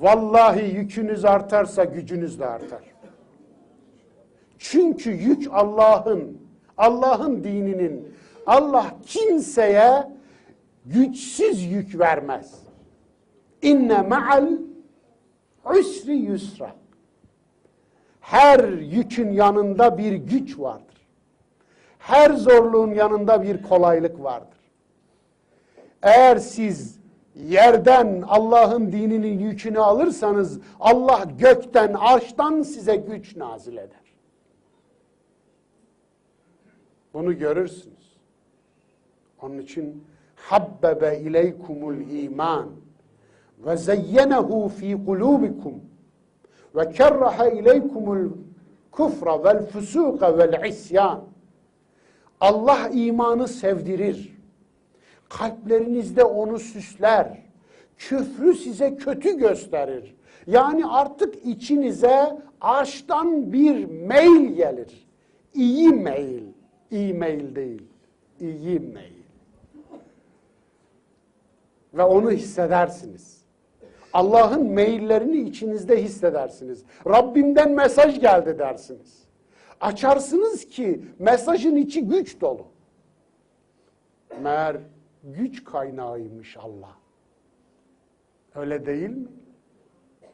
Vallahi yükünüz artarsa gücünüz de artar. Çünkü yük Allah'ın, Allah'ın dininin. Allah kimseye güçsüz yük vermez. İnne ma'al usri yusra. Her yükün yanında bir güç vardır. Her zorluğun yanında bir kolaylık vardır. Eğer siz yerden Allah'ın dininin yükünü alırsanız Allah gökten, arştan size güç nazil eder. Bunu görürsünüz. Onun için habbebe ileykumul iman ve zeyyenehu fi kulubikum ve kerraha ileykumul kufra vel fusuka vel isyan. Allah imanı sevdirir. Kalplerinizde onu süsler. Küfrü size kötü gösterir. Yani artık içinize arştan bir meyil gelir. İyi meyil. İyi meyil değil. İyi meyil. Ve onu hissedersiniz. Allah'ın meyillerini içinizde hissedersiniz. Rabbimden mesaj geldi dersiniz. Açarsınız ki mesajın içi güç dolu. Meğer güç kaynağıymış Allah. Öyle değil mi?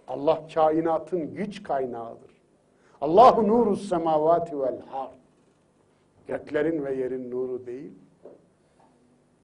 Allah kainatın güç kaynağıdır. Allahu nuru semavati vel ard. Göklerin ve yerin nuru değil.